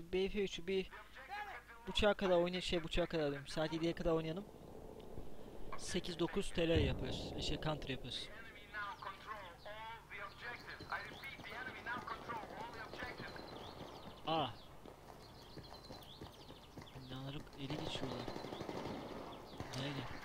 şu BF3'ü bir buçuğa kadar oynay şey buçuğa kadar diyorum. Saat 7'ye kadar oynayalım. 8-9 TL yapıyoruz. Şey counter yapıyoruz. Aa. Binaları ele geçiyorlar. Nereye?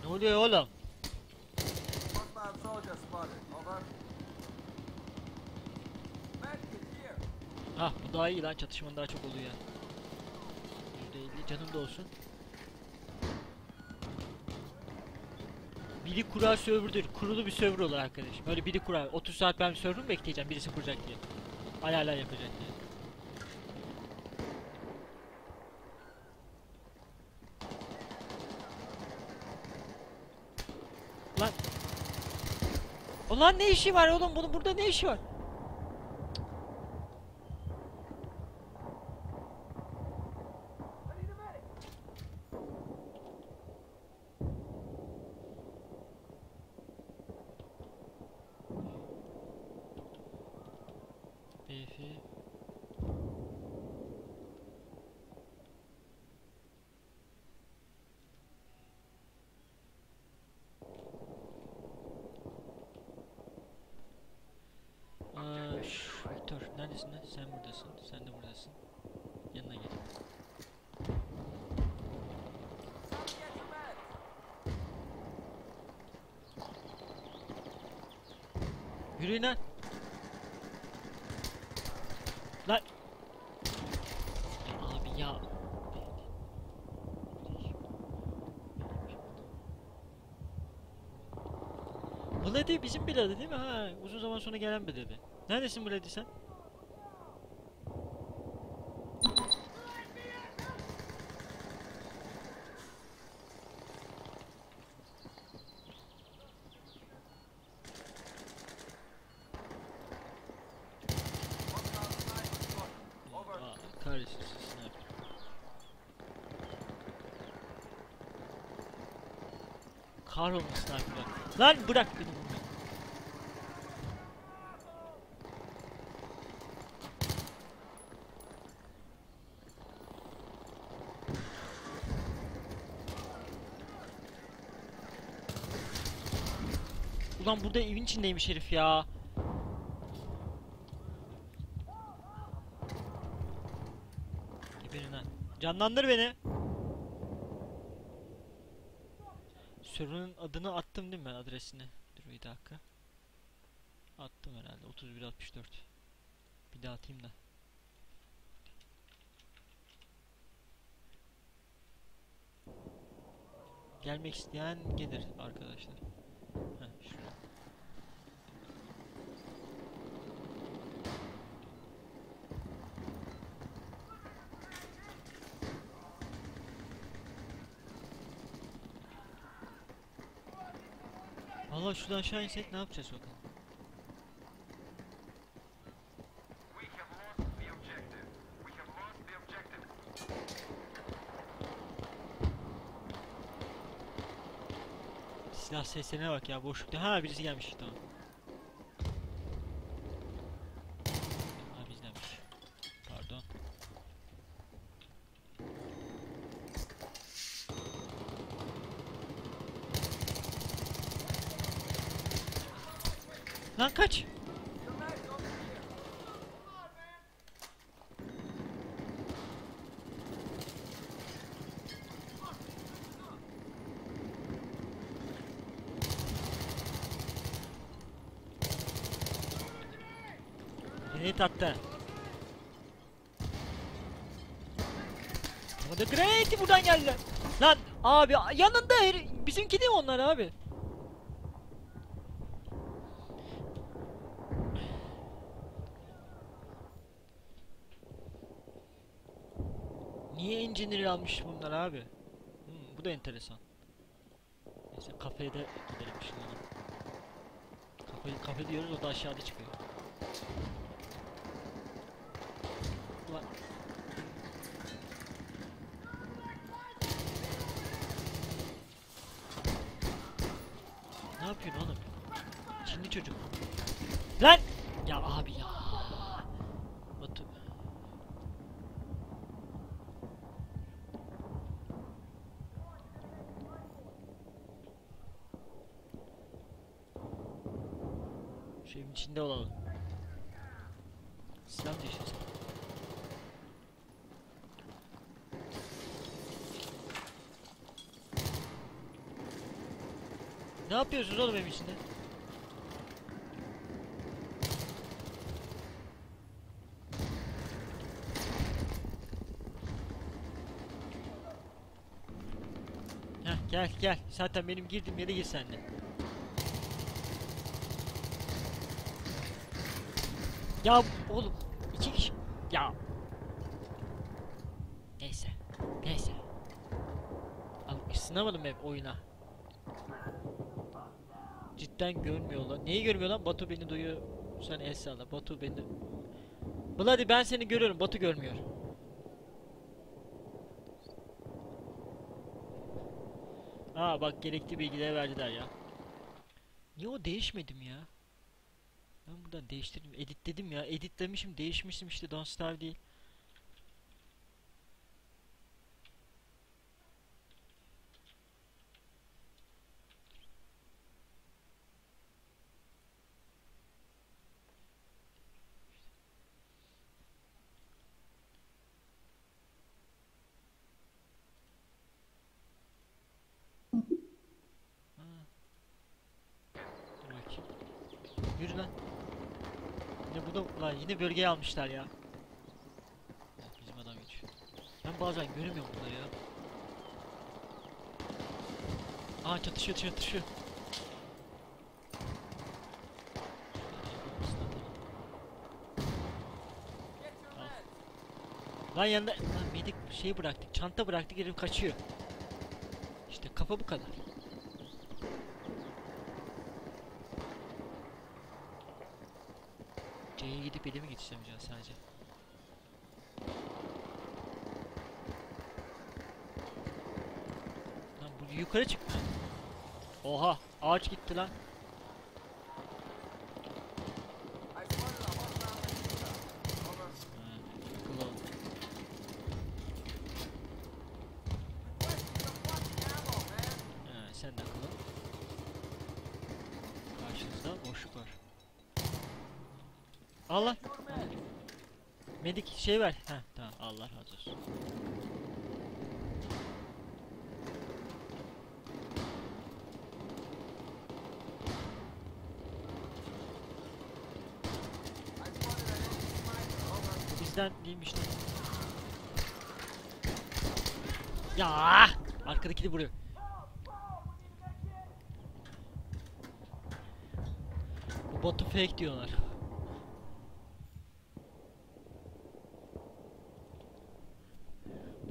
Ne oluyor oğlum? Ha bu daha iyi lan çatışmanın daha çok oluyor yani. %50 canım da olsun. Biri kurar server'dır. Kurulu bir server olur arkadaş. Böyle biri kurar. 30 saat ben server bekleyeceğim birisi kuracak diye. Alalar yapacak diye. Lan. Ulan ne işi var oğlum bunun burada ne işi var? BF Aa, şş, Lan? Sen buradasın. Sen de buradasın. Yanına gel. Yürüyün lan. Lan. Abi ya. Bloody bizim Bloody değil mi? Ha, uzun zaman sonra gelen Bloody. Neredesin Bloody sen? Hostile sniper spotted. Over. Aa, kahretsin sniper. Kahrolun sniper'lar. Lan bırak beni vurmayı. Ulan burada evin içindeymiş herif ya. Geberin lan. Canlandır beni. Server'ın adını attım değil mi ben adresini? Dur bir dakika. Attım herhalde 3164. Bir daha atayım da. Gelmek isteyen gelir arkadaşlar. Heh, şuraya. Valla şuradan aşağı insek ne yapacağız bakalım. Silah seslerine bak ya boşlukta. Ha birisi gelmiş tamam. Ha bizdenmiş. Pardon. Lan kaç. Your meds over here. Ama da Great buradan geldi. Lan abi yanında her bizimki değil mi onlar abi? Niye engineer almış bunlar abi? Hmm, bu da enteresan. Neyse kafeye de gidelim şimdi ona. Kafe, kafe diyoruz o da aşağıda çıkıyor. Ulan. Ne yapıyorsun oğlum? Çinli çocuk. Lan! Ya abi ya. Batu. Şu evin içinde olalım. Silah değişiyorsun? Ne yapıyorsunuz oğlum evin içinde? Heh, gel gel. Zaten benim girdiğim yere gir sen de. Ya oğlum iki kişi. Ya. Neyse. Neyse. Al ısınamadım hep oyuna. Cidden görmüyor. Neyi görmüyor? Batu beni duyuyor. Sen el salla. Batu beni... Bloody ben seni görüyorum. Batu görmüyor. Aa bak gerekli bilgileri verdiler ya. Niye o değişmedim ya? Ben buradan değiştirdim. Editledim ya. Editlemişim. Değişmişim işte. Don't Starve değil. Yürü lan. Yine bu da lan yine bölgeye almışlar ya. Evet, bizim adam geçiyor. Ben bazen göremiyorum bunları ya. Aa çatışıyor çatışıyor. Lan yanında lan medik şey bıraktık çanta bıraktık herif kaçıyor. İşte kafa bu kadar. C'ye gidip elimi geçiremeyeceğim sadece. Lan bu yukarı çıktı. Oha ağaç gitti lan. I spotted a hostile intruder. Over. Ha, akıllı ol. Requesting some fucking ammo, man. Ha, sen de akıllı. ol. Karşınızda boşluk var. Allah. Medik şey ver. Ha tamam Allah razı olsun. Bizden değilmiş lan. Ya arkadaki de vuruyor. Bu botu fake diyorlar.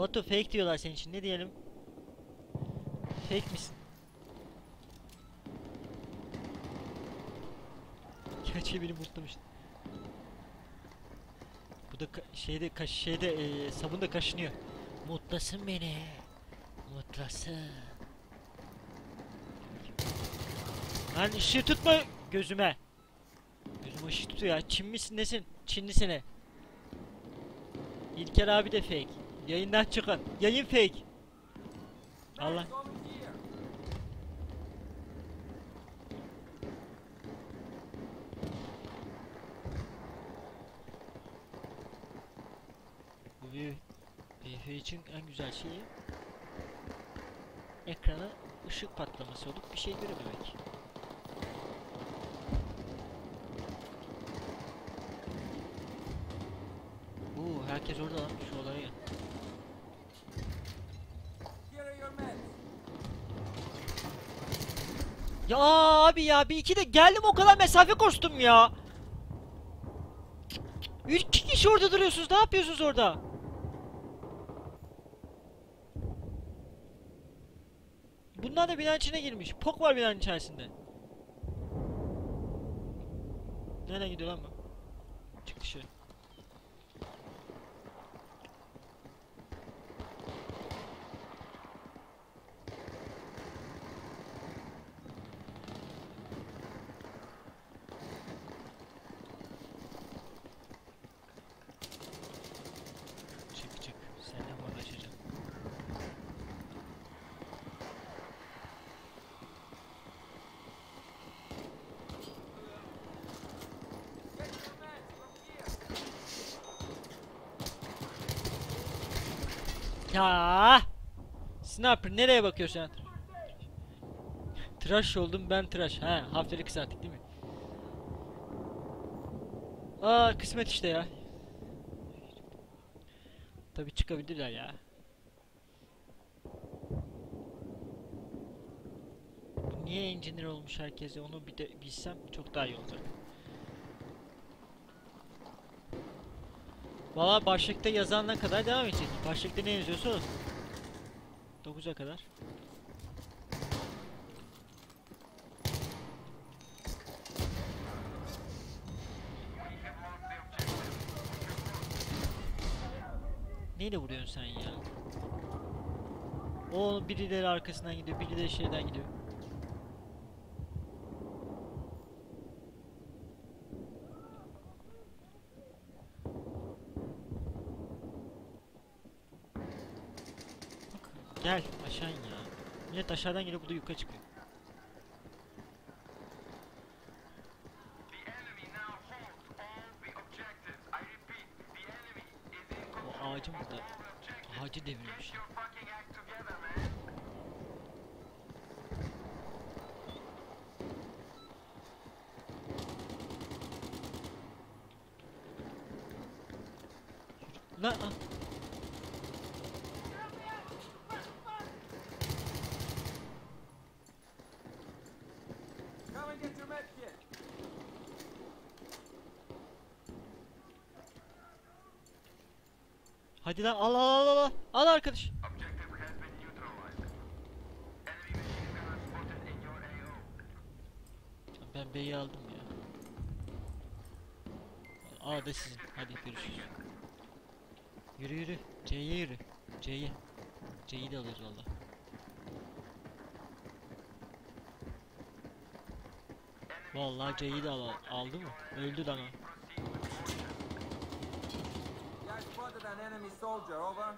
Botu fake diyorlar senin için ne diyelim? Fake misin? Gerçi beni mutlamış. Bu da ka- şeyde kaş şeyde eee sabun da kaşınıyor. Mutlasın beni. Mutlasın. Lan ışığı tutma gözüme. Gözüm ışık tutuyor ya. Çin misin nesin? Çinlisine. İlker abi de fake. Yayından çıkan. Yayın fake. Allah. Bu BF için en güzel şeyi ekrana ışık patlaması olup bir şey görememek. Oo, herkes orada lan Ya abi ya bir iki de geldim o kadar mesafe koştum ya. İki kişi orada duruyorsunuz. Ne yapıyorsunuz orada? Bunlar da binanın içine girmiş. Pok var binanın içerisinde. Nereye gidiyor lan bu? Ya! Sniper nereye bakıyorsun? Tıraş oldum ben tıraş. Ha, haftayı kısalttık değil mi? Aa kısmet işte ya. Tabii çıkabilirler ya. Niye engineer olmuş herkese onu bir de bilsem çok daha iyi olacak. Valla başlıkta yazanına kadar devam edecek. Başlıkta ne yazıyorsa o. 9'a kadar. Neyle vuruyorsun sen ya? O birileri arkasından gidiyor, birileri şeyden gidiyor. Bak, gel aşağı in ya. Millet aşağıdan geliyor, bu da yukarı çıkıyor. O ağacın burada. Ağacı devirmiş. Lan ah. Hadi lan al al al al al arkadaş. Ben B'yi aldım ya. A da sizin. Hadi görüşürüz. Yürü yürü. C'ye yürü. C'ye. C'yi de alırız valla. Vallahi C'yi de al aldı mı? Öldü lan o. Spotted an enemy soldier, over.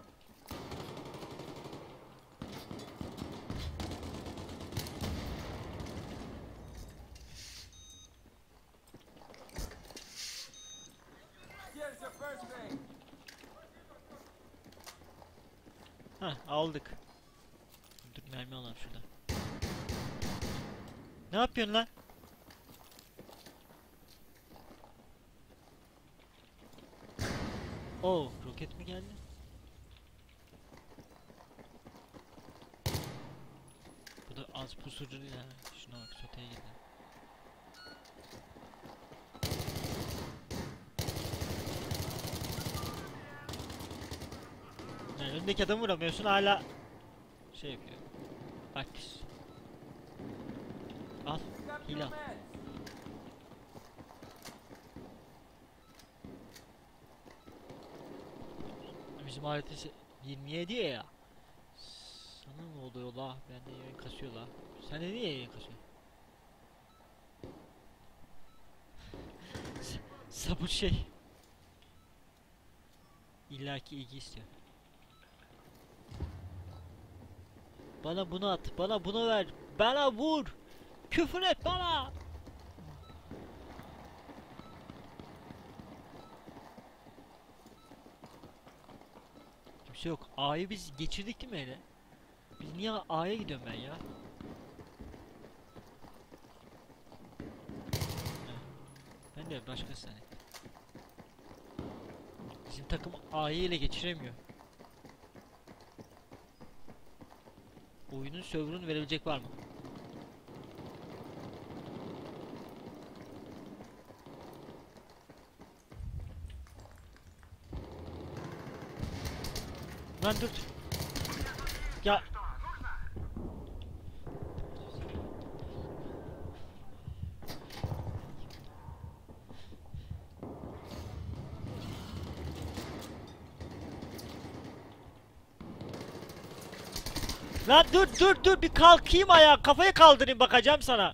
Heh aldık. Dur mermi alalım şuradan. Ne yapıyorsun lan? Oo, roket mi geldi? Bu da az pusucu ya. Şuna bak soteye girdi. Yani önündeki adamı vuramıyorsun hala şey yapıyor. Bak. Al. Hila. Haritası 27 ya. Sana ne oluyor la? Bende yayın kasıyor la. Sen de niye yayın kasıyor? S- Sabır şey. İllaki ilgi istiyor. Bana bunu at, bana bunu ver, bana vur, küfür et bana. Kimse yok. A'yı biz geçirdik değil mi hele? Biz niye A'ya gidiyorum ben ya? Ben de başka sene. Bizim takım A'yı ile geçiremiyor. Oyunun server'ını verebilecek var mı? Lan dur. Ya. Lan dur dur dur bir kalkayım ayağa kafayı kaldırayım bakacağım sana.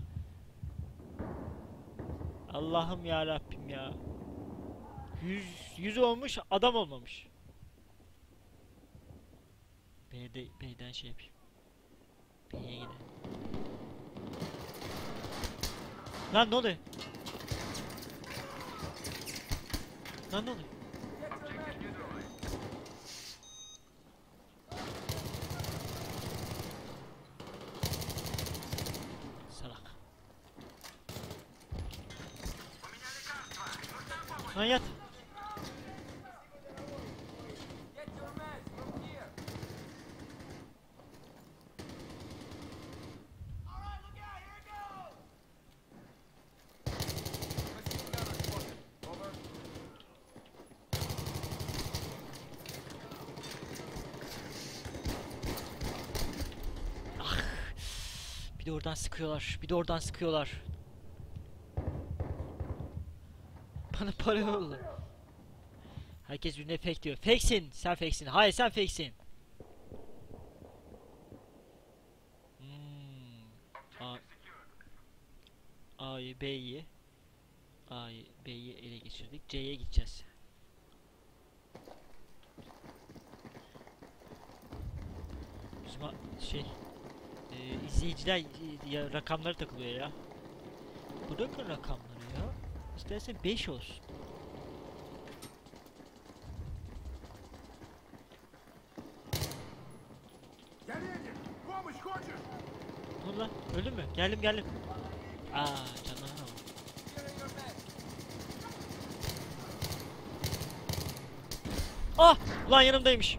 Allah'ım ya Rabbim ya. 100 100 olmuş adam olmamış. B'de, B'den şey yapayım. B'ye gidelim. Lan ne oluyor? Lan ne oluyor? Salak. Lan yat. Oradan sıkıyorlar. Bir de oradan sıkıyorlar. Bana para yolla. Herkes birine fake diyor. Fakesin. Sen fakesin. Hayır sen fakesin. Hmm. A'yı B'yi A'yı B'yi ele geçirdik. C'ye gideceğiz. Bizim şey e, izleyiciler ya, rakamları takılıyor ya. Bu da Bırakın rakamları ya. İstersen 5 olsun. Dur lan öldün mü? Geldim geldim. Aa canım. Ah! Lan yanımdaymış.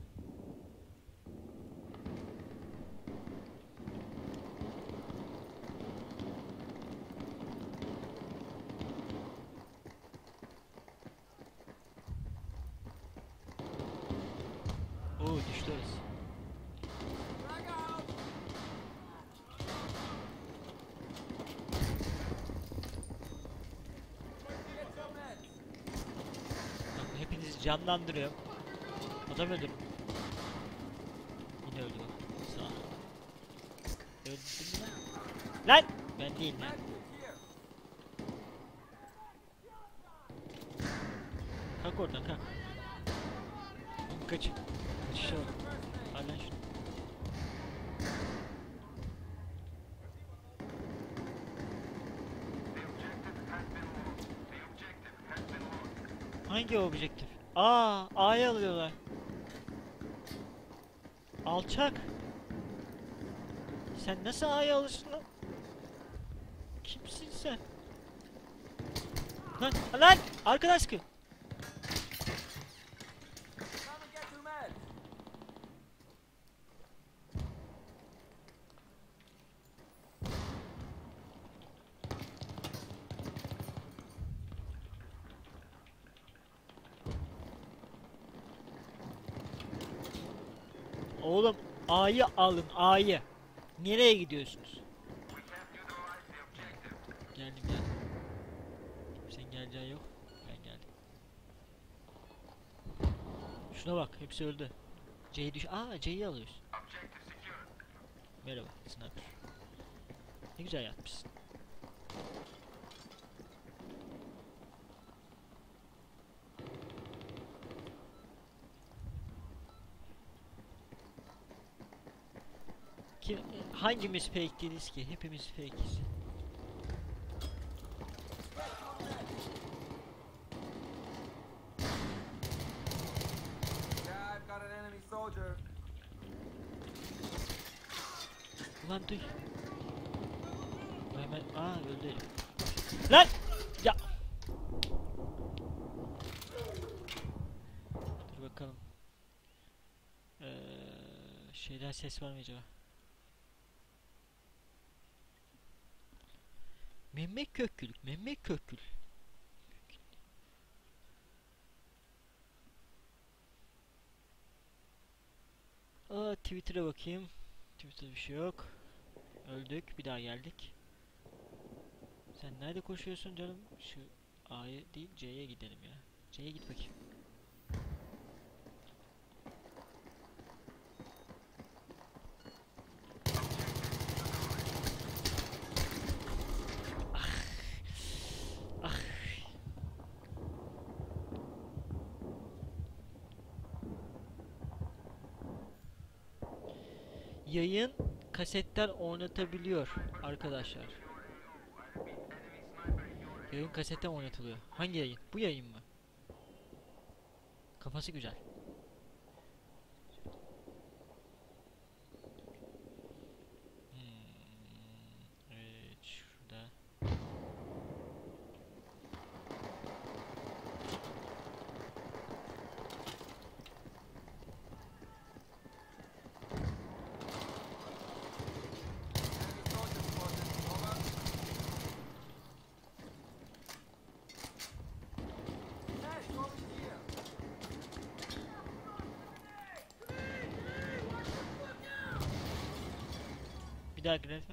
Canlandırıyorum. Adam öldürün. Yine öldü bak. Sağ ol. Öldüm mü lan? Lan! Ben. Medkit here. Kalk oradan kalk. Kaç. Kaçışa bak. Lan şunu. Hangi objektif? Aa, A'yı alıyorlar. Alçak. Sen nasıl A'yı alırsın lan? Kimsin sen? Lan, lan! Arkadan sıkıyor. Oğlum A'yı alın A'yı. Nereye gidiyorsunuz? Geldim geldim. Kimsenin geleceği yok. Ben geldim. Şuna bak hepsi öldü. C'yi düş... Aa C'yi secured. Merhaba sniper. Ne güzel yatmışsın. Hangimiz fake değiliz ki? Hepimiz fake'iz. Ulan duy. Hemen aa öldü. Lan! Ya. Dur bakalım. Ee, şeyden ses var mı acaba? Mehmet Kökgül, Mehmet Kökgül. Aa Twitter'a bakayım. Twitter'da bir şey yok. Öldük. Bir daha geldik. Sen nerede koşuyorsun canım? Şu A'ya değil C'ye gidelim ya. C'ye git bakayım. Yayın kasetten oynatabiliyor arkadaşlar. Yayın kasetten oynatılıyor. Hangi yayın? Bu yayın mı? Kafası güzel. Hmm, evet şurada. Enemy soldier spotted. Over. Hey, over here. Bir daha girelim.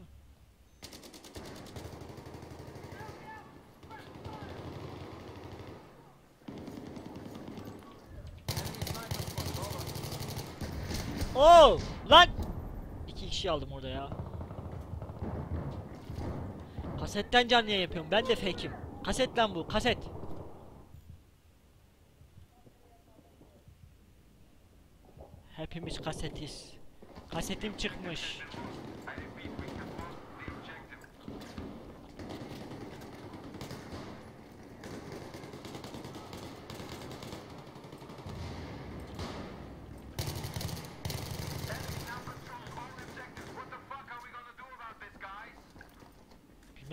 Oo! Lan! İki kişi aldım orada ya. Kasetten canlı yayın yapıyorum. Ben de fake'im. Kaset lan bu. Kaset. Hepimiz kasetiz. Kasetim çıkmış.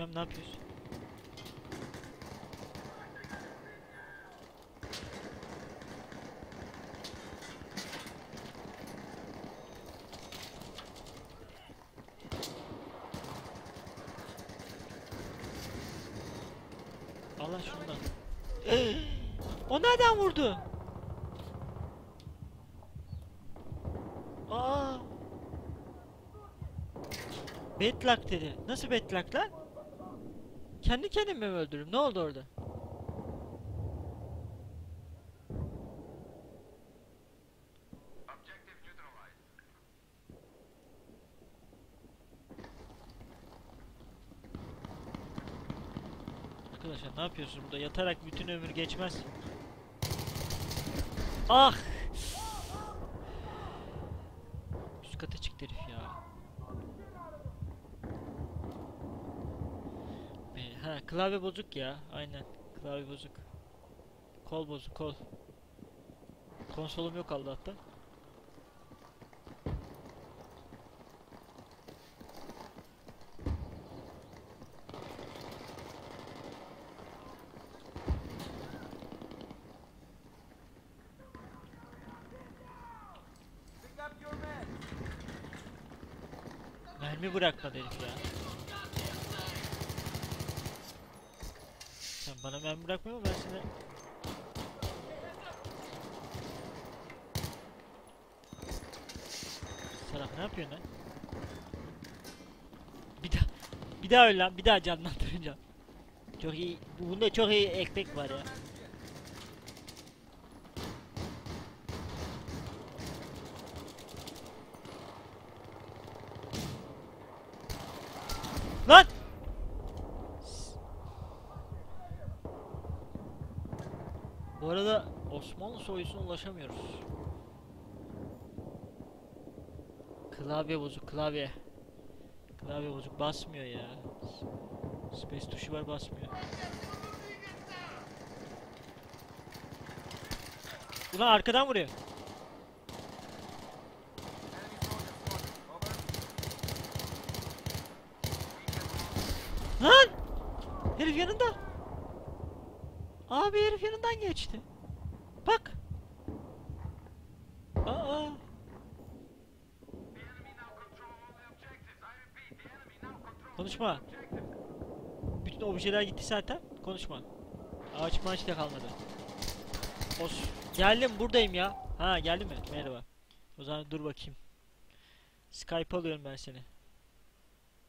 Bilmem ne yapıyorsun. Allah şundan. o nereden vurdu? Aa. Bad luck dedi. Nasıl bad luck lan? Kendi kendimi mi öldürürüm? Ne oldu orada? Arkadaşlar ne yapıyorsunuz burada? Yatarak bütün ömür geçmez. Ah! Üst kata çıktı herif ya. Be- Ha klavye bozuk ya. Aynen. Klavye bozuk. Kol bozuk kol. Konsolum yok Allah'tan. Mermi bırakmadı herif ya. Bana mermi bırakmıyor ben sana... Salak ne yapıyorsun lan? Bir daha... Bir daha öl lan, bir daha canlandırınca. Çok iyi, bunda çok iyi ekmek var ya. Lan! Bu arada Osmanlı soyusuna ulaşamıyoruz. Klavye bozuk, klavye. Klavye bozuk, basmıyor ya. Space tuşu var, basmıyor. Ulan arkadan vuruyor. Lan! Herif yanında. Abi herif yanından geçti. Objeler gitti zaten. Konuşma. Ağaç maaç da kalmadı. Os. Geldim buradayım ya. Ha geldi mi? Merhaba. O zaman dur bakayım. Skype alıyorum ben seni.